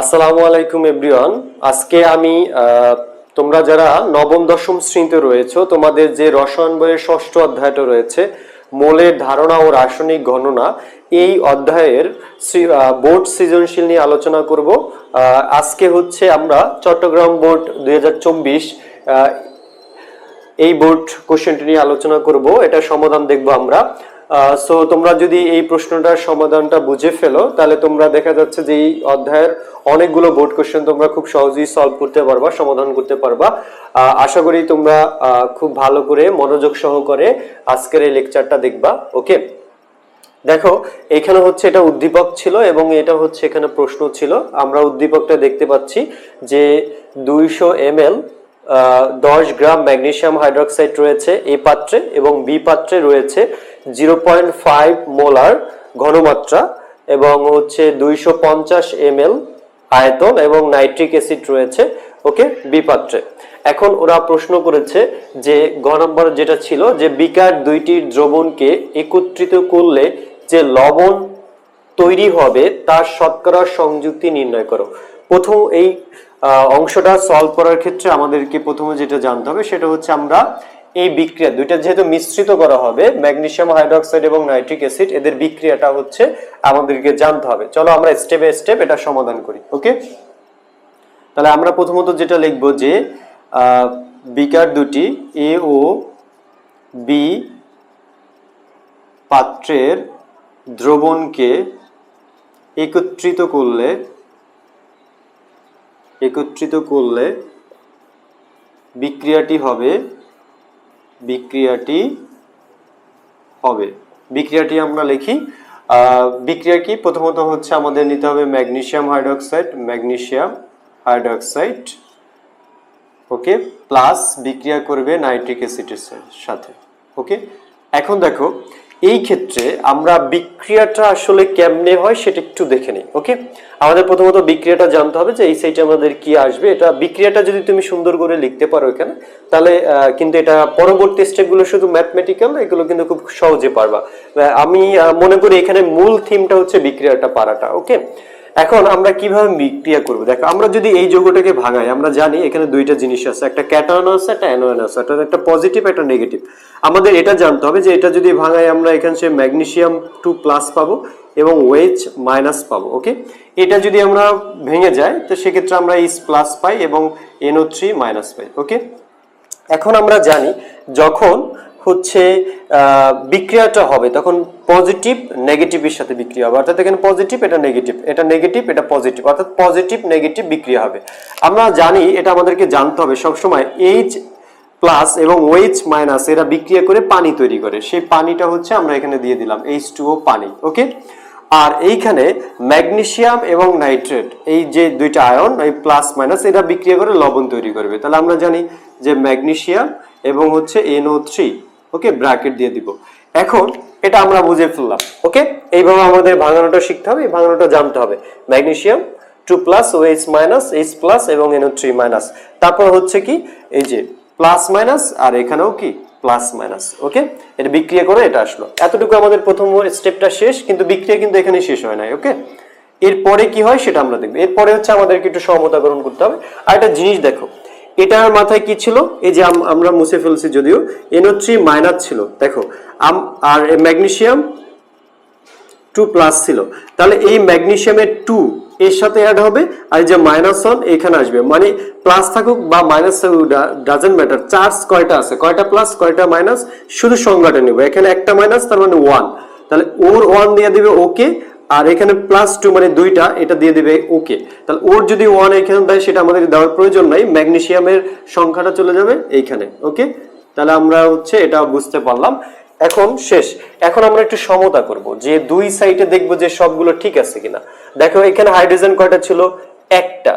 আসসালামু আলাইকুম, এভরিওয়ান। আজকে আমি তোমরা যারা নবম, দশম শ্রেণীতে রয়েছে, তোমাদের যে রসায়ন বইয়ের ষষ্ঠ অধ্যায়টা রয়েছে, মোলের ধারণা ও রাসায়নিক গণনা, এই অধ্যায়ের বোর্ড সৃজনশীল নিয়ে আলোচনা করব। আজকে হচ্ছে আমরা চট্টগ্রাম বোর্ড দু হাজার চব্বিশ এই বোর্ড কোশ্চেনটি নিয়ে আলোচনা করব। এটা সমাধান দেখব আমরা। সো তোমরা যদি এই প্রশ্নটার সমাধানটা বুঝে ফেলো, তাহলে তোমরা দেখা যাচ্ছে যে এই অধ্যায়ের অনেকগুলো বোর্ড কোশ্চেন তোমরা খুব সহজেই সলভ করতে পারবা, সমাধান করতে পারবা। আশা করি তোমরা খুব ভালো করে মনোযোগ সহকারে আজকের এই লেকচারটা দেখবা ওকে দেখো, এখানে হচ্ছে এটা উদ্দীপক ছিল এবং এটা হচ্ছে এখানে প্রশ্ন ছিল। আমরা উদ্দীপকটা দেখতে পাচ্ছি যে দুইশো এম এল দশ গ্রাম ম্যাগনেসিয়াম হাইড্রোক্সাইড রয়েছে এ পাত্রে এবং বি পাত্রে রয়েছে। জিরো পয়েন্ট ফাইভ মোলার ঘনমাত্রা এবং হচ্ছে দুইশো পঞ্চাশ এম আয়তন এবং নাইট্রিক অ্যাসিড রয়েছে, ওকে বি পাত্রে এখন ওরা প্রশ্ন করেছে যে গ নম্বর যেটা ছিল যে বিকার দুইটির দ্রবণকে একত্রিত করলে যে লবণ তৈরি হবে তার শতকরা সংযুক্তি নির্ণয় করো। প্রথম এই অংশটা সলভ করার ক্ষেত্রে আমাদেরকে প্রথমে যেটা জানতে হবে সেটা হচ্ছে আমরা এই বিক্রিয়া, দুইটা যেহেতু মিশ্রিত করা হবে, ম্যাগনেসিয়াম, হাইড্রোক্সাইড এবং নাইট্রিক অ্যাসিড, এদের বিক্রিয়াটা হচ্ছে আমাদেরকে জানতে হবে। চলো আমরা স্টেপ বাই স্টেপ এটা সমাধান করি ওকে তাহলে আমরা প্রথমত যেটা লিখব যে বিকার দুটি এ ও বি পাত্রের দ্রবণকে একত্রিত করলে একত্রিত করলে বিক্রিয়াটি হবে বিক্রিয়াটি হবে। বিক্রিয়াটি আমরা লিখি বিক্রিয়া কি? প্রথমত হচ্ছে আমাদের নিতে হবে magnesium hydroxide magnesium hydroxide, okay? Plus বিক্রিয়া করবে নাইট্রিক অ্যাসিডের সাথে, ওকে? এখন দেখো এই ক্ষেত্রে আমরা বিক্রিয়াটা আসলে কেমনে হয় সেটা একটু দেখে নিই ওকে আমাদের প্রথমত বিক্রিয়াটা জানতে হবে যে এই সাইডে আমাদের কি আসবে। এটা বিক্রিয়াটা যদি তুমি সুন্দর করে লিখতে পারো এখানে, তাহলে কিন্তু এটা পরবর্তী স্টেপগুলো শুধু ম্যাথমেটিক্যাল এগুলো কিন্তু খুব সহজে পারবা। আমি মনে করি এখানে মূল থিমটা হচ্ছে বিক্রিয়াটা পারাটা ওকে এখন আমরা কীভাবে বিক্রিয়া করব? দেখো, আমরা যদি এই যৌগটাকে ভাঙাই, আমরা জানি এখানে দুইটা জিনিস আছে, একটা ক্যাটায়ন আছে একটা অ্যানোয়ন আছে একটা একটা পজিটিভ একটা নেগেটিভ আমাদের এটা জানতে হবে যে এটা যদি ভাঙাই, আমরা এখানে সে ম্যাগনেসিয়াম টু প্লাস পাবো এবং ওয়েজ মাইনাস পাবো ওকে এটা যদি আমরা ভেঙে যায়, তো সেক্ষেত্রে আমরা ইস প্লাস পাই এবং এনও থ্রি মাইনাস পাই ওকে এখন আমরা জানি যখন হচ্ছে বিক্রিয়াটা হবে। তখন পজিটিভ নেগেটিভের সাথে বিক্রিয়া হবে। অর্থাৎ এখানে পজিটিভ এটা নেগেটিভ এটা নেগেটিভ এটা পজিটিভ অর্থাৎ পজিটিভ নেগেটিভ বিক্রিয়া হবে। আমরা জানি, এটা আমাদেরকে জানতে হবে সবসময় এইচ প্লাস এবং ওএইচ মাইনাস এরা বিক্রিয়া করে পানি তৈরি করে। সেই পানিটা হচ্ছে আমরা এখানে দিয়ে দিলাম এইচ টু ও পানি ওকে আর এইখানে ম্যাগনেশিয়াম এবং নাইট্রেট এই যে দুইটা আয়ন এই প্লাস মাইনাস এরা বিক্রিয়া করে লবণ তৈরি করবে। তাহলে আমরা জানি যে ম্যাগনেশিয়াম এবং হচ্ছে এনও থ্রি ওকে ব্র্যাকেট দিয়ে দিব। এখন এটা আমরা বুঝে ফেললাম, ওকে? এইভাবে আমাদের ভাঙানোটা শিখতে হবে ভাঙানোটা জানতে হবে। Magnesium, two plus O H minus, H plus এবং এনও থ্রি মাইনাস। তারপর হচ্ছে কি, এই যে প্লাস মাইনাস আর এখানেও কি, প্লাস মাইনাস, ওকে? এটা বিক্রিয়া করে এটা আসলো। এতটুকু আমাদের প্রথম স্টেপটা শেষ, কিন্তু বিক্রিয়া কিন্তু এখানে শেষ হয় নাই, ওকে? এরপরে কি হয় সেটা আমরা দেখব। এরপরে হচ্ছে আমাদেরকে একটু সমতাকরণ করতে হবে। আর একটা জিনিস দেখো এটার মাথায় কি ছিল? এই যে আমরা মুছে ফেলছি যদিও এনও থ্রি মাইনাস ছিল। দেখো আর ম্যাগনেসিয়াম টু প্লাস ছিল। তাহলে এই ম্যাগনেসিয়ামের টু এর সাথে অ্যাড হবে, আর যে মাইনাস ওয়ান এখানে আসবে। মানে প্লাস থাকুক বা মাইনাস থাকুক ডাজেন্ট ম্যাটার চার্জ কয়টা আছে? কয়টা প্লাস কয়টা মাইনাস শুধু সংজ্ঞাটা নেব। এখানে একটা মাইনাস তার মানে ওয়ান তাহলে ওর ওয়ান দিয়ে দিবে ওকে আর এখানে প্লাস টু মানে দুইটা, এটা দিয়ে দিবে ওকে তাহলে ওর যদি ওয়ান এখানে দেয়, সেটা আমাদের দেওয়ার প্রয়োজন নাই। ম্যাগনেসিয়ামের সংখ্যাটা চলে যাবে এইখানে ওকে তাহলে আমরা হচ্ছে এটা বুঝতে পারলাম। এখন শেষ। এখন আমরা একটু সমতা করব, যে দুই সাইডে দেখব যে সবগুলো ঠিক আছে কিনা। দেখো, এখানে হাইড্রোজেন কয়টা ছিল? একটা।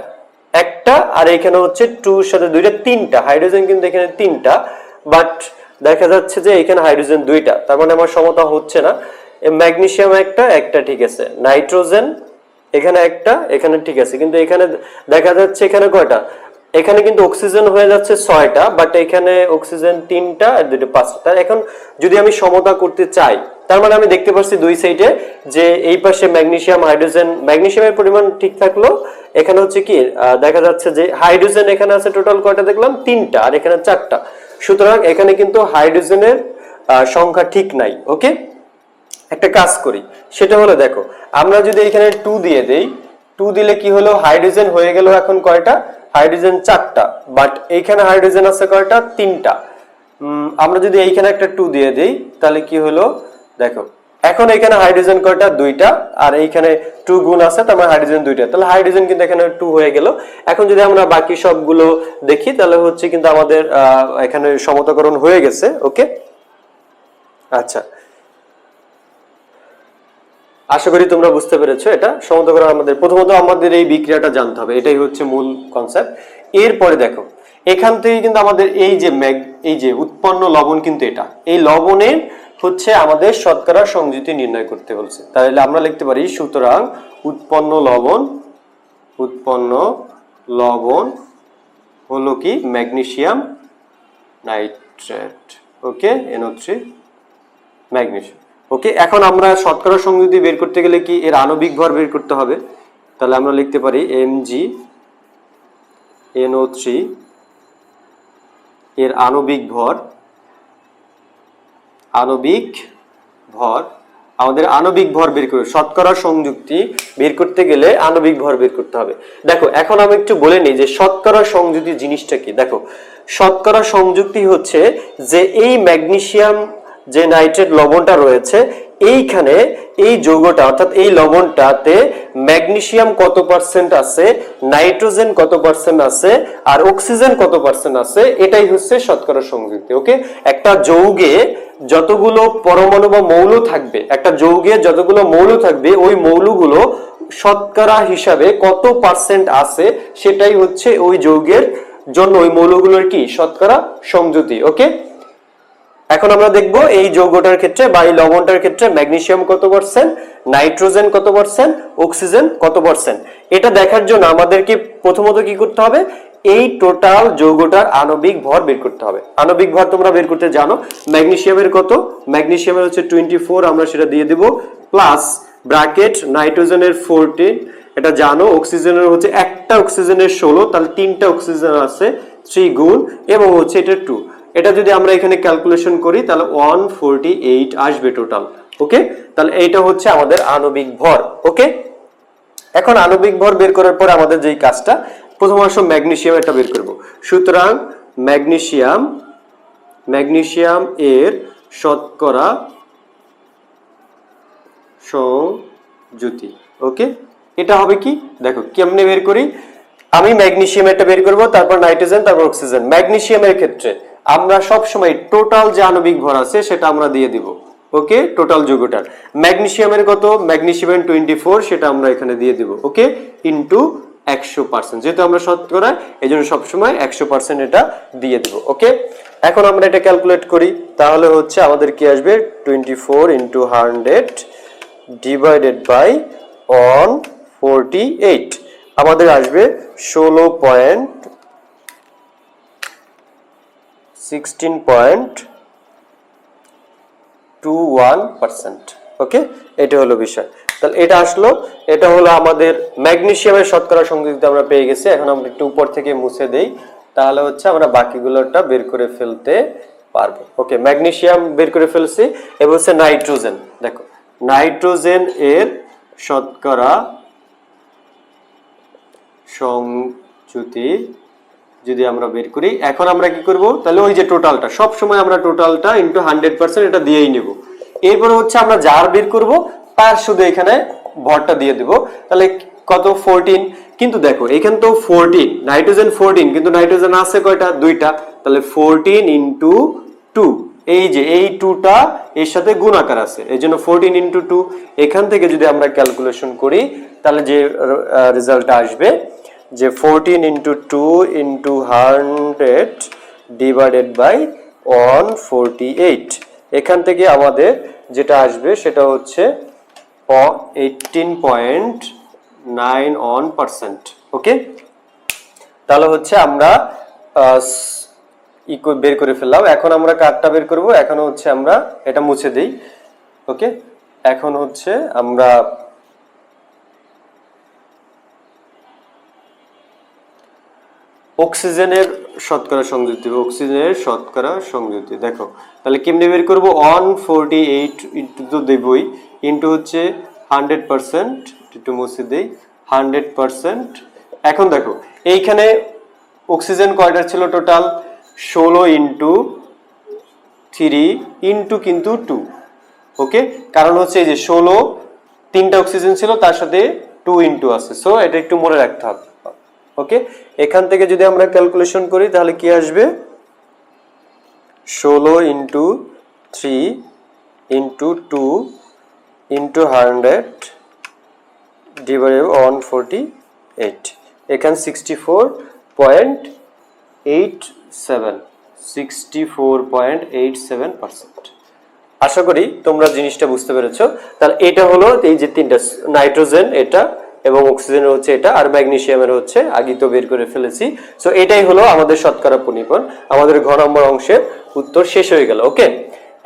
একটা, আর এখানে হচ্ছে টু সাথে দুইটা, তিনটা। হাইড্রোজেন কিন্তু এখানে তিনটা বাট দেখা যাচ্ছে যে এখানে হাইড্রোজেন দুইটা। তার মানে আমার সমতা হচ্ছে না। ম্যাগনেসিয়াম একটা একটা ঠিক আছে। নাইট্রোজেন, এখানে একটা, এখানে ঠিক আছে। কিন্তু এখানে দেখা যাচ্ছে এখানে কয়টা? এখানে কিন্তু অক্সিজেন হয়ে যাচ্ছে ছয়টা বাট এখানে অক্সিজেন তিনটা আর দুটো পাঁচটা। এখন যদি আমি সমতা করতে চাই, তার মানে আমি দেখতে পাচ্ছি দুই সাইডে যে এই পাশে ম্যাগনেসিয়াম হাইড্রোজেন ম্যাগনেসিয়ামের পরিমাণ ঠিক থাকল। এখানে হচ্ছে কি দেখা যাচ্ছে যে হাইড্রোজেন এখানে আছে টোটাল কয়টা দেখলাম? তিনটা, আর এখানে চারটা। সুতরাং এখানে কিন্তু হাইড্রোজেনের সংখ্যা ঠিক নাই ওকে একটা কাজ করি, সেটা হলো দেখো, আমরা যদি এখানে টু দিয়ে দেই টু দিলে কি হলো? হাইড্রোজেন হয়ে গেল এখন কয়টা? হাইড্রোজেন চারটা বাট এইখানে হাইড্রোজেন আছে কয়টা? তিনটা। আমরা যদি এইখানে একটা টু দিয়ে দেই, তাহলে কি হলো? দেখো, এখন এখানে হাইড্রোজেন কয়টা? দুইটা, আর এইখানে টু গুণ আছে, তার মানে হাইড্রোজেন দুইটা। তাহলে হাইড্রোজেন কিন্তু এখানে টু হয়ে গেল। এখন যদি আমরা বাকি সবগুলো দেখি, তাহলে হচ্ছে কিন্তু আমাদের এখানে সমতাকরণ হয়ে গেছে ওকে আচ্ছা আশা করি তোমরা বুঝতে পেরেছ এটা। সমতা করা আমাদের প্রথমত আমাদের এই বিক্রিয়াটা জানতে হবে। এটাই হচ্ছে মূল কনসেপ্ট এরপরে দেখো, এখান থেকে কিন্তু আমাদের এই যে ম্যাগ এই যে উৎপন্ন লবণ কিন্তু এটা। এই লবণের হচ্ছে আমাদের শতকরা সংযুতি নির্ণয় করতে বলছে তাহলে আমরা লিখতে পারি, সুতরাং উৎপন্ন লবণ উৎপন্ন লবণ হলো কি? Magnesium nitrate. Okay NO three magnesium. Okay এখন আমরা শতকরা সংযুতি বের করতে গেলে কি এর আণবিক ভর বের করতে হবে? তাহলে আমরা লিখতে পারি এম জি এনও থ্রি এর আণবিক ভর আণবিক ভর, আমাদের আণবিক ভর বের করে শতকরা সংযুক্তি বের করতে গেলে আণবিক ভর বের করতে হবে। দেখো, এখন আমি একটু বলে নিই যে শতকরা সংযুক্তি জিনিসটা কি? দেখো, শতকরা সংযুক্তি হচ্ছে যে এই ম্যাগনেসিয়াম যে নাইট্রেট লবণটা রয়েছে, এইখানে এই যৌগটা, অর্থাৎ এই লবণটাতে ম্যাগনেসিয়াম কত পার্সেন্ট আছে, নাইট্রোজেন কত পার্সেন্ট আছে, আর অক্সিজেন কত পার্সেন্ট আছে, এটাই হচ্ছে শতকরা সংযুক্তি, ওকে? একটা যৌগে যতগুলো পরমাণু বা মৌল থাকবে, একটা যৌগে যতগুলো মৌল থাকবে, ওই মৌলগুলো শতকরা হিসাবে কত পার্সেন্ট আছে, সেটাই হচ্ছে ওই যৌগের জন্য ওই মৌলগুলোর কি? শতকরা সংযুতি ওকে? এখন আমরা দেখব এই যৌগটার ক্ষেত্রে বা এই লবণটার ক্ষেত্রে ম্যাগনেসিয়াম কত পার্সেন্ট, নাইট্রোজেন কত পার্সেন্ট, অক্সিজেন কত পার্সেন্ট। এটা দেখার জন্য আমাদেরকে প্রথমত কি করতে হবে? এই টোটাল যৌগটার আণবিক ভর বের করতে হবে। আণবিক ভর তোমরা বের করতে জানো। ম্যাগনেসিয়ামের কত? ম্যাগনেসিয়ামের হচ্ছে টোয়েন্টি ফোর, আমরা সেটা দিয়ে দেব। প্লাস ব্র্যাকেট, নাইট্রোজেনের ফোরটিন, এটা জানো, অক্সিজেনের হচ্ছে একটা অক্সিজেনের ষোলো, তাহলে তিনটা অক্সিজেন আছে, থ্রি গুণ, এবং হচ্ছে এটা টু। এটা যদি আমরা এখানে ক্যালকুলেশন করি, তাহলে ওয়ান ফোরটি এইট আসবে টোটাল ওকে তাহলে এইটা হচ্ছে আমাদের আণবিক ভর ওকে এখন আণবিক ভর বের করার পর আমাদের যেই কাজটা, প্রথম অংশ ম্যাগনেসিয়াম এটা বের করব। সুতরাং ম্যাগনেশিয়াম ম্যাগনেশিয়াম এর শতকরা সংযুতি ওকে এটা হবে কি? দেখো, কেমনে বের করি? আমি ম্যাগনেশিয়াম এটা বের করব, তারপর নাইট্রোজেন তারপর অক্সিজেন ম্যাগনেশিয়ামের ক্ষেত্রে আমরা সব সময় টোটাল যে আণবিক ভর আছে সেটা আমরা দিয়ে দিব। Okay total যৌগটার। ম্যাগনেসিয়ামের কত? ম্যাগনেসিয়াম টোয়েন্টি ফোর সেটা আমরা এখানে দিয়ে দিব। ওকে ইন্টু একশো পার্সেন্ট যেহেতু আমরা শতকরা এই জন্য সবসময় একশো পার্সেন্ট এটা দিয়ে দিব। ওকে এখন আমরা এটা ক্যালকুলেট করি। তাহলে হচ্ছে আমাদের কি আসবে? Twenty four into hundred divided by one forty eight আমাদের আসবে ষোলো point sixteen point two one percent okay এটা হলো বিষয়। তাহলে এটা আসলো। এটা হলো আমাদের ম্যাগনেসিয়ামের শতকরা সংযুক্ত আমরা পেয়ে গেছি। এখন আমরা একটু উপর থেকে মুছে দেই। তাহলে হচ্ছে আমরা বাকিগুলোটা বের করে ফেলতে পারব। ওকে ম্যাগনেসিয়াম বের করে ফেলছি। এবং হচ্ছে নাইট্রোজেন। দেখো, নাইট্রোজেন এর শতকরা সংযুতি যদি আমরা বের করি, এখন আমরা কি করব? তাহলে ওই যে টোটালটা সব সময় আমরা টোটালটা ইনটু হান্ড্রেড পার্সেন্ট এটা দিয়েই নেব। এরপরে হচ্ছে আমরা যার বের করব, তার শুধু এখানে ভরটা দিয়ে দেব। তাহলে কত? ফোরটিন কিন্তু দেখো, এখানে তো ফোরটিন নাইট্রোজেন ফোরটিন কিন্তু নাইট্রোজেন আছে কয়টা? দুইটা। তাহলে ফোরটিন ইন্টু টু এই যে, এই টুটা এর সাথে গুণাকার আছে। এই জন্য ফোরটিন ইন্টু টু এখান থেকে যদি আমরা ক্যালকুলেশন করি, তাহলে যে রেজাল্টটা আসবে যে fourteen into two into hundred divided by one forty eight এখান থেকে আমাদের যেটা আসবে সেটা হচ্ছে eighteen point nine one percent okay তাহলে হচ্ছে আমরা বের করে ফেললাম। এখন আমরা কার্ডটা বের করব। এখন হচ্ছে আমরা এটা মুছে দিই ওকে এখন হচ্ছে আমরা অক্সিজেনের শতকরা সংযুক্তি, অক্সিজেনের শতকরা সংযুক্তি। দেখো, তাহলে কেমনে বের করব? ওয়ান ফোরটি এইট ইন্টু তো দেবই। ইন্টু হচ্ছে হান্ড্রেড পার্সেন্ট, একটু মুছে দিই, হান্ড্রেড পার্সেন্ট। এখন দেখো, এইখানে অক্সিজেন কয়টা ছিল টোটাল? ষোলো ইন্টু থ্রি ইন্টু কিন্তু টু। ওকে? কারণ হচ্ছে এই যে ষোলো, তিনটা অক্সিজেন ছিল, তার সাথে টু ইন্টু আছে। সো এটা একটু মনে রাখতে হবে। ওকে এখান থেকে যদি আমরা ক্যালকুলেশন করি, তাহলে কি আসবে? ষোলো into three into two into hundred divide one forty eight এখানে sixty four point eight seven sixty four point eight seven percent আশা করি তোমরা জিনিসটা বুঝতে পেরেছ। তাহলে এটা হলো এই যে তিনটা নাইট্রোজেন এটা এবং অক্সিজেনের হচ্ছে এটা, আর ম্যাগনেসিয়ামের হচ্ছে আগে তো বের করে ফেলেছি। সো এটাই হলো আমাদের শতকরা পরিমাণ আমাদের ঘ নম্বর অংশের উত্তর শেষ হয়ে গেল ওকে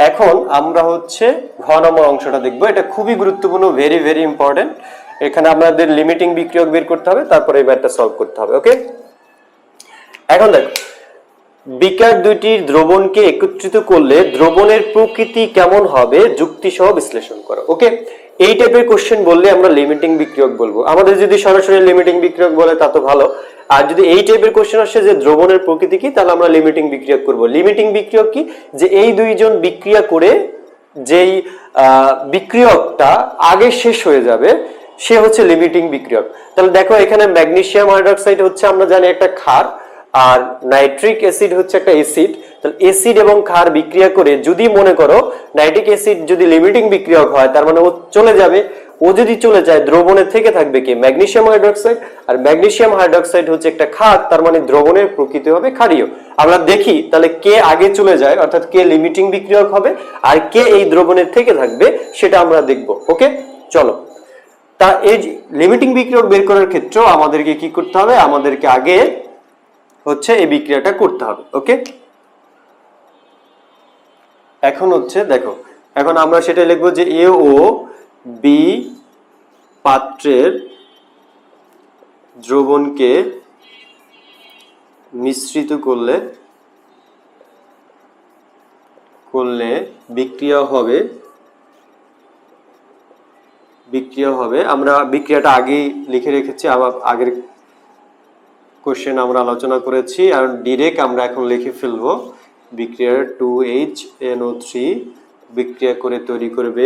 এখন আমরা হচ্ছে ঘ নম্বর অংশটা দেখব। এটা খুবই গুরুত্বপূর্ণ ভেরি ভেরি ইম্পর্টেন্ট এখানে আমাদের লিমিটিং বিক্রিয়ক বের করতে হবে, তারপরে এই ম্যাথটা সলভ করতে হবে ওকে এখন দেখো বিকার দুইটির দ্রবণকে একত্রিত করলে দ্রবণের প্রকৃতি কেমন হবে যুক্তি সহ বিশ্লেষণ করো ওকে এই টাইপের কোশ্চেন বললে আমরা লিমিটিং বিক্রিয়ক বলব। আমাদের যদি সরাসরি লিমিটিং বিক্রিয়ক বলে, তা তো ভালো। আর যদি এই টাইপের কোশ্চেন আসে যে দ্রবণের প্রকৃতি কি, তাহলে আমরা লিমিটিং বিক্রিয়ক করব। লিমিটিং বিক্রিয়ক কি? যে এই দুইজন বিক্রিয়া করে যেই বিক্রিয়কটা আগে শেষ হয়ে যাবে, সে হচ্ছে লিমিটিং বিক্রিয়ক। তাহলে দেখো এখানে ম্যাগনেসিয়াম হাইড্রোক্সাইড হচ্ছে, আমরা জানি একটা ক্ষার। আর নাইট্রিক অ্যাসিড হচ্ছে একটা অ্যাসিড, তাহলে অ্যাসিড এবং ক্ষার বিক্রিয়া করে যদি মনে করো নাইট্রিক অ্যাসিড যদি লিমিটিং বিক্রিয়ক হয়, তার মানে ও চলে যাবে, ও যদি চলে যায় দ্রবণে থেকে থাকবে কি? ম্যাগনেসিয়াম হাইড্রোক্সাইড, আর ম্যাগনেসিয়াম হাইড্রোক্সাইড হচ্ছে একটা ক্ষার, তার মানে দ্রবণের প্রকৃতি হবে ক্ষারীয়। আমরা দেখি তাহলে কে আগে চলে যায়, অর্থাৎ কে লিমিটিং বিক্রিয়ক হবে, আর কে এই দ্রবণের থেকে থাকবে সেটা আমরা দেখব, ওকে? চলো। তা এই লিমিটিং বিক্রিয়ক বের করার ক্ষেত্রেও আমাদেরকে কি করতে হবে? আমাদেরকে আগে হচ্ছে এই বিক্রিয়াটা করতে হবে, ওকে? এখন হচ্ছে, দেখো, এখন আমরা সেটা লিখব যে এ ও বি পাত্রের দ্রবণকে মিশ্রিত করলে করলে বিক্রিয়া হবে বিক্রিয়া হবে। আমরা বিক্রিয়াটা আগেই লিখে রেখেছি, আবার আগের কোশ্চেন আমরা আলোচনা করেছি আর ডিরেক্ট আমরা এখন লিখে ফেলব। বিক্রিয়ার টু এইচ এনও থ্রি বিক্রিয়া করে তৈরি করবে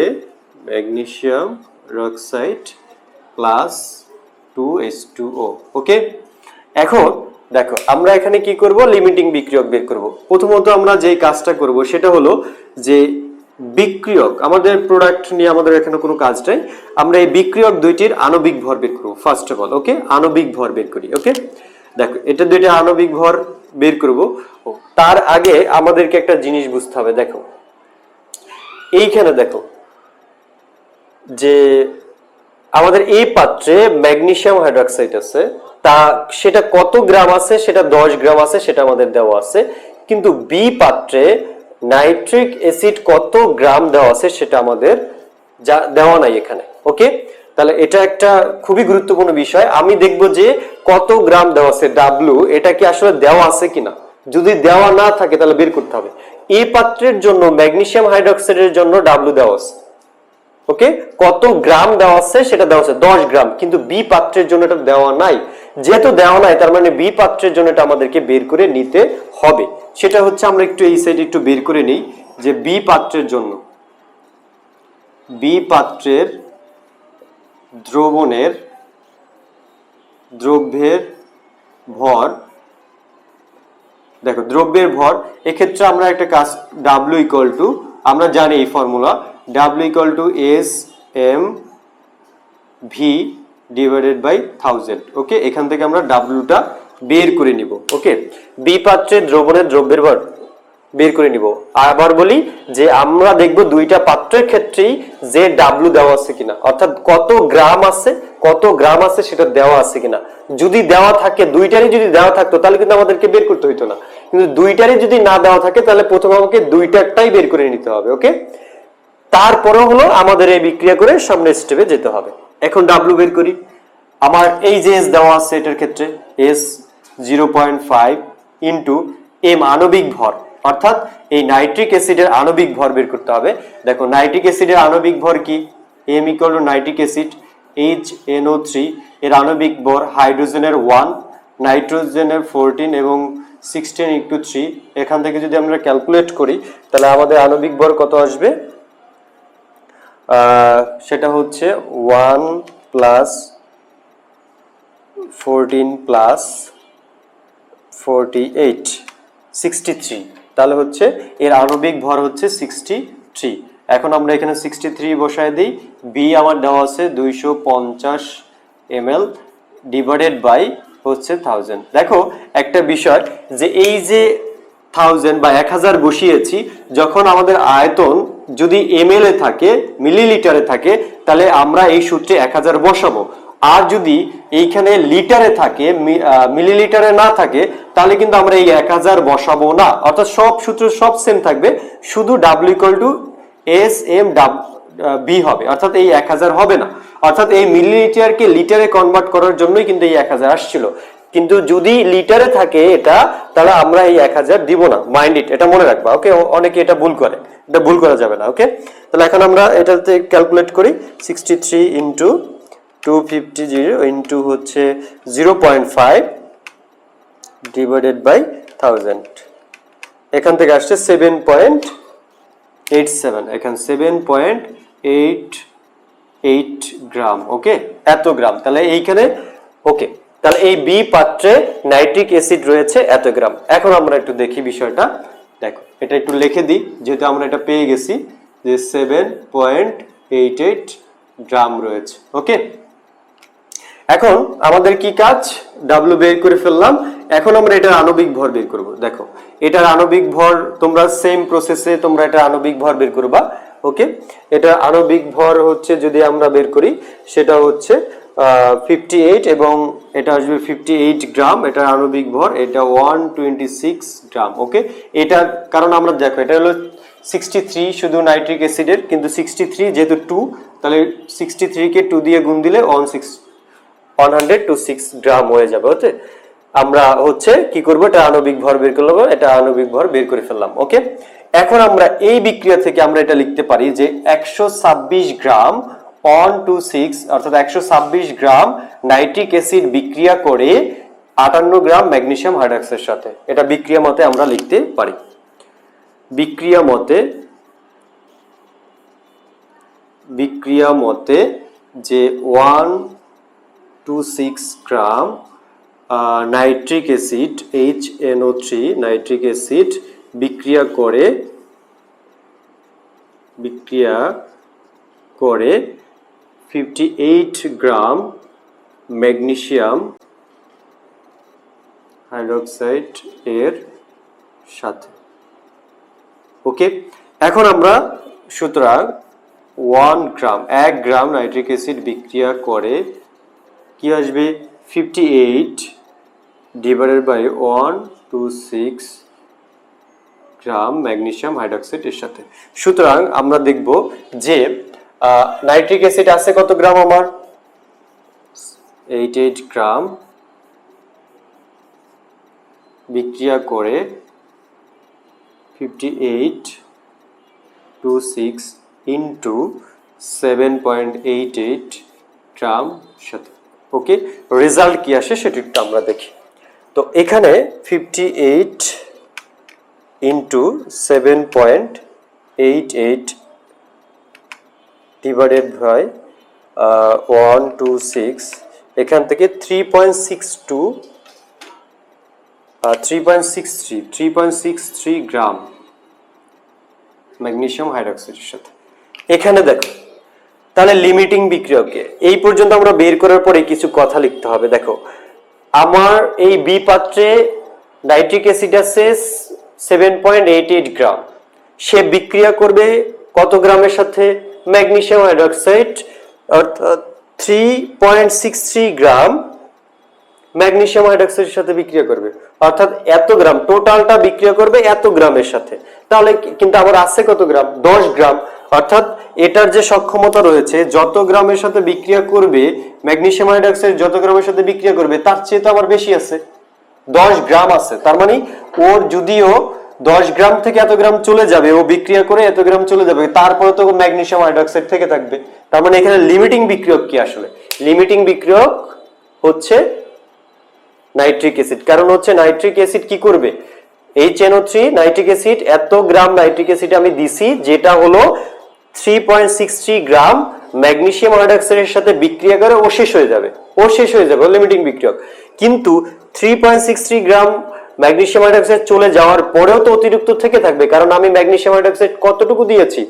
magnesium hydroxide plus two H two O okay এখন দেখো, আমরা এখানে কি করব? লিমিটিং বিক্রিয়ক বের করব। প্রথমত আমরা যে কাজটা করব সেটা হলো যে বিক্রিয়ক, আমাদের প্রোডাক্ট নিয়ে আমাদের এখানে কোনো কাজ নাই। আমরা এই বিক্রিয়ক দুইটির আণবিক ভর বের করব ফার্স্ট অফ অল ওকে আণবিক ভর বের করি ওকে দেখো, এটা দুইটা আণবিক ভর বের করব। তার আগে আমাদেরকে একটা জিনিস বুঝতে হবে, দেখো। এইখানে দেখো, যে আমাদের এই পাত্রে ম্যাগনেসিয়াম হাইড্রোক্সাইড আছে, তা সেটা কত গ্রাম আছে, সেটা দশ গ্রাম আছে, সেটা আমাদের দেওয়া আছে। কিন্তু বি পাত্রে নাইট্রিক অ্যাসিড কত গ্রাম দেওয়া আছে, সেটা আমাদের যা দেওয়া নাই এখানে ওকে তাহলে এটা একটা খুবই গুরুত্বপূর্ণ বিষয়। আমি দেখব যে কত গ্রাম দেওয়া আছে ডাব্লু এটা কি আসলে দেওয়া আছে কিনা? যদি দেওয়া না থাকে তাহলে বের করতে হবে। এই পাত্রের জন্য, ম্যাগনেসিয়াম হাইড্রোক্সাইডের জন্য ডাব্লু দেওয়া আছে। ওকে? কত গ্রাম দেওয়া আছে সেটা দেওয়া আছে দশ গ্রাম। কিন্তু বি পাত্রের জন্য এটা দেওয়া নাই। যেহেতু দেওয়া নাই, তার মানে বি পাত্রের জন্য এটা আমাদেরকে বের করে নিতে হবে। সেটা হচ্ছে আমরা একটু এই সাইডে একটু বের করে নিই যে বি পাত্রের জন্য। বি পাত্রের দ্রবণের দ্রব্যের ভর। দেখো, দ্রব্যের ভর, এক্ষেত্রে আমরা একটা কাজ ডাব্লিউ ইকুয়াল টু আমরা জানি এই formula W equal to S M V divided by thousand okay এখান থেকে আমরা ডাব্লিউটা বের করে নিব। ওকে বি পাত্রে দ্রবণের দ্রব্যের ভর। বের করে নিব। আবার বলি যে আমরা দেখব দুইটা পাত্রের ক্ষেত্রে ক্ষেত্রেই যে ডাব্লু দেওয়া আছে কিনা, অর্থাৎ কত গ্রাম আছে, কত গ্রাম আছে সেটা দেওয়া আছে কিনা। যদি দেওয়া থাকে, দুইটারই যদি দেওয়া থাকতো, তাহলে কিন্তু আমাদেরকে বের করতে হইতো না। কিন্তু দুইটারই যদি না দেওয়া থাকে, তাহলে প্রথমে আমাকে দুইটারটাই বের করে নিতে হবে, ওকে? তারপরে হলো আমাদের এই বিক্রিয়া করে সামনের স্টেপে যেতে হবে। এখন ডাব্লু বের করি। আমার এই যে এস দেওয়া আছে, এটার ক্ষেত্রে S zero point five into M আণবিক ভর। অর্থাৎ এই নাইট্রিক অ্যাসিডের আণবিক ভর বের করতে হবে। দেখো, নাইট্রিক অ্যাসিডের আণবিক ভর কি? M equal to nitric acid H NO three এর আণবিক ভর হাইড্রোজেনের ওয়ান নাইট্রোজেনের ফোরটিন এবং সিক্সটিন ইন্টু থ্রি এখান থেকে যদি আমরা ক্যালকুলেট করি, তাহলে আমাদের আণবিক ভর কত আসবে? সেটা হচ্ছে one plus fourteen plus forty eight sixty three তাহলে হচ্ছে এর আণবিক ভর হচ্ছে সিক্সটি থ্রি এখন আমরা এখানে সিক্সটি থ্রি বসায় দিই। বি আমার দেওয়া আছে দুইশো পঞ্চাশ এম এল ডিভাইডেড বাই হচ্ছে থাউজেন্ড দেখো, একটা বিষয় যে এই যে থাউজেন্ড বা এক হাজার বসিয়েছি, যখন আমাদের আয়তন যদি এম এ থাকে মিলিলিটারে থাকে, তাহলে আমরা এই সূত্রে এক হাজার বসাবো। আর যদি এইখানে লিটারে থাকে মিলিলিটারে না থাকে, তাহলে কিন্তু আমরা এই এক হাজার বসাবো না। অর্থাৎ সব সূত্র সব সেম থাকবে, শুধু W equal to S M B হবে। অর্থাৎ এই এক হাজার হবে না। অর্থাৎ এই মিলিলিটারকে লিটারে কনভার্ট করার জন্যই কিন্তু এই এক হাজার আসছিল। কিন্তু যদি লিটারে থাকে এটা, তাহলে আমরা এই এক হাজার দিব না। মাইন্ড ইট এটা মনে রাখবা ওকে অনেকে এটা ভুল করে। এটা ভুল করা যাবে না ওকে তাহলে এখন আমরা এটাতে ক্যালকুলেট করি sixty three into two fifty zero into হচ্ছে zero point five divided by thousand এখান থেকে আসছে সেভেন পয়েন্ট এইট সেভেন এখানে seven point eight eight gram okay এত গ্রাম তাহলে এইখানে ওকে তাহলে এই বি পাত্রে নাইট্রিক অ্যাসিড রয়েছে এত গ্রাম এখন আমরা একটু দেখি বিষয়টা। দেখো, এটা একটু লিখে দিই, যেহেতু আমরা এটা পেয়ে গেছি যে seven point eight eight gram রয়েছে ওকে এখন আমাদের কি কাজ? ডাব্লু বের করে ফেললাম। এখন আমরা এটার আণবিক ভর বের করব। দেখো, এটার আণবিক ভর তোমরা সেম প্রসেসে তোমরা এটা আণবিক ভর বের করবা ওকে এটা আণবিক ভর হচ্ছে যদি আমরা বের করি, সেটা হচ্ছে ফিফটি এইট এবং এটা আসবে ফিফটি এইট গ্রাম। এটার আণবিক ভর, এটা one twenty six gram okay এটা কারণ আমরা দেখো, এটা হলো সিক্সটি থ্রি শুধু নাইট্রিক অ্যাসিডের কিন্তু সিক্সটি থ্রি যেহেতু টু তাহলে সিক্সটি থ্রিকে টু দিয়ে গুণ দিলে one six one hundred two six gram হয়ে যাবে ওকে আমরা হচ্ছে কি করব? এটা আণবিক ভর বের করলাম, এটা আণবিক ভর বের করে ফেললাম ওকে এখন আমরা এই বিক্রিয়া থেকে আমরা এটা লিখতে পারি যে একশো ছাব্বিশ গ্রাম অন টু সিক্স অর্থাৎ একশো ছাব্বিশ গ্রাম নাইট্রিক অ্যাসিড বিক্রিয়া করে আটান্ন গ্রাম ম্যাগনেসিয়াম হাইড্রক্সাইডের সাথে। এটা বিক্রিয়া মতে আমরা লিখতে পারি। বিক্রিয়া মতে বিক্রিয়া মতে যে one two six gram nitric acid H NO three nitric acid বিক্রিয়া করে বিক্রিয়া করে fifty eight gram magnesium hydroxide এর সাথে। ওকে এখন আমরা সুতরাং ওয়ান গ্রাম এক গ্রাম নাইট্রিক অ্যাসিড বিক্রিয়া করে কি আসবে? Fifty eight divided by one two six gram magnesium hydroxide এর সাথে। সুতরাং আমরা দেখব যে নাইট্রিক অ্যাসিড আছে কত গ্রাম আমার? এইট এইট গ্রাম বিক্রিয়া করে fifty eight two six into seven point eight eight gram সাথে। ওকে রেজাল্ট কি আসে সেটা একটু আমরা দেখি। তো এখানে fifty eight into seven point eight eight divided by one two six এখান থেকে three point six two three point six three three point six three gram magnesium হাইড্রক্সাইডের সাথে। এখানে দেখো তাহলে লিমিটিং বিক্রিয়কে এই পর্যন্ত আমরা বের করার পরে কিছু কথা লিখতে হবে। দেখো, আমার এই বি পাত্রে নাইট্রিক অ্যাসিড আছে seven point eight eight gram সে বিক্রিয়া করবে কত গ্রামের সাথে? ম্যাগনেসিয়াম হাইড্রোক্সাইড অর্থাৎ three point six three gram magnesium হাইড্রোক্সাইডের সাথে বিক্রিয়া করবে। অর্থাৎ এত গ্রাম টোটালটা বিক্রিয়া করবে এত গ্রামের সাথে। তাহলে কিন্তু আবার আছে কত গ্রাম? দশ গ্রাম। অর্থাৎ এটার যে সক্ষমতা রয়েছে, যত গ্রামের সাথে বিক্রিয়া করবে, ম্যাগনেসিয়াম হাইড্রোক্সাইড যত গ্রামের সাথে বিক্রিয়া করবে, তার চেয়ে তো আবার বেশি আছে। দশ গ্রাম আছে। তার মানে ওর যদিও দশ গ্রাম থেকে এত গ্রাম চলে যাবে, ও বিক্রিয়া করে এত গ্রাম চলে যাবে, তারপরে তো ম্যাগনেসিয়াম হাইড্রোক্সাইড থেকে থাকবে। তার মানে এখানে লিমিটিং বিক্রিয়ক কি আসলে? লিমিটিং বিক্রিয়ক হচ্ছে নাইট্রিক অ্যাসিড কারণ হচ্ছে নাইট্রিক অ্যাসিড কি করবে? এই চেনো থ্রি নাইট্রিক অ্যাসিড এত গ্রাম নাইট্রিক অ্যাসিড আমি দিছি, যেটা হলো three point six three gram magnesium হাইড্রোক্সাইডের সাথে বিক্রিয়া করে ও শেষ হয়ে যাবে। ও শেষ হয়ে যাবে লিমিটিং বিক্রিয়ক। কিন্তু three point six three gram magnesium hydroxide চলে যাওয়ার পরেও তো অতিরিক্ত থেকে থাকবে, কারণ আমি ম্যাগনেসিয়াম হাইড্রোক্সাইড কতটুকু দিয়েছি?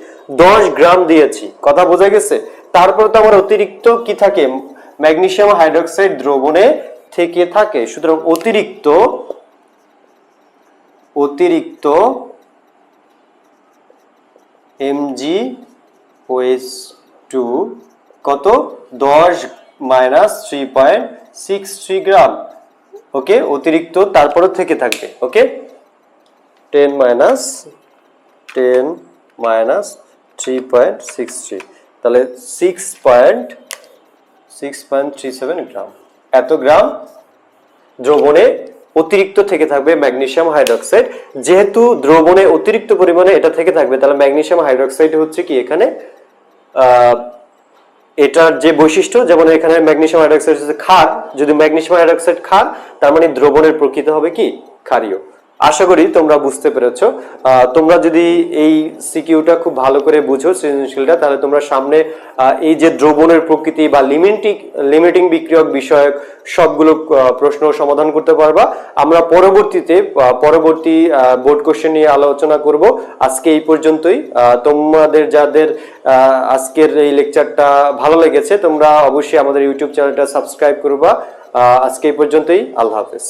দশ গ্রাম দিয়েছি। কথা বোঝা গেছে? তারপর তো আমার অতিরিক্ত কি থাকে? ম্যাগনেসিয়াম হাইড্রোক্সাইড দ্রবণে থেকে থাকে। সুতরাং অতিরিক্ত অতিরিক্ত এমজি ওএস টু কত? দশ minus three point six three gram okay অতিরিক্ত তারপরে থেকে থাকবে। Okay ten minus ten minus three point six three তাহলে six point six point three seven gram এত গ্রাম দ্রবণে অতিরিক্ত থেকে থাকবে ম্যাগনেসিয়াম হাইড্রোক্সাইড যেহেতু দ্রবণে অতিরিক্ত পরিমাণে এটা থেকে থাকবে, তাহলে ম্যাগনেসিয়াম হাইড্রোক্সাইড হচ্ছে কি এখানে? এটার যে বৈশিষ্ট্য, যেমন এখানে ম্যাগনেশিয়াম হাইড্রোক্সাইড হচ্ছে ক্ষার যদি ম্যাগনেশিয়াম হাইড্রোক্সাইড ক্ষার তার মানে দ্রবণের প্রকৃত হবে কি? ক্ষারীয়। আশা করি তোমরা বুঝতে পেরেছ। তোমরা যদি এই সিকিউটা খুব ভালো করে বুঝো, সৃজনশীলটা, তাহলে তোমরা সামনে এই যে দ্রবণের প্রকৃতি বা লিমিটিং লিমিটিং বিক্রিয়ক বিষয়ক সবগুলো প্রশ্ন সমাধান করতে পারবা। আমরা পরবর্তীতে পরবর্তী বোর্ড কোশ্চেন নিয়ে আলোচনা করব। আজকে এই পর্যন্তই। তোমাদের যাদের আজকের এই লেকচারটা ভালো লেগেছে, তোমরা অবশ্যই আমাদের ইউটিউব চ্যানেলটা সাবস্ক্রাইব করবা। আজকে এই পর্যন্তই। আল্লাহ হাফেজ।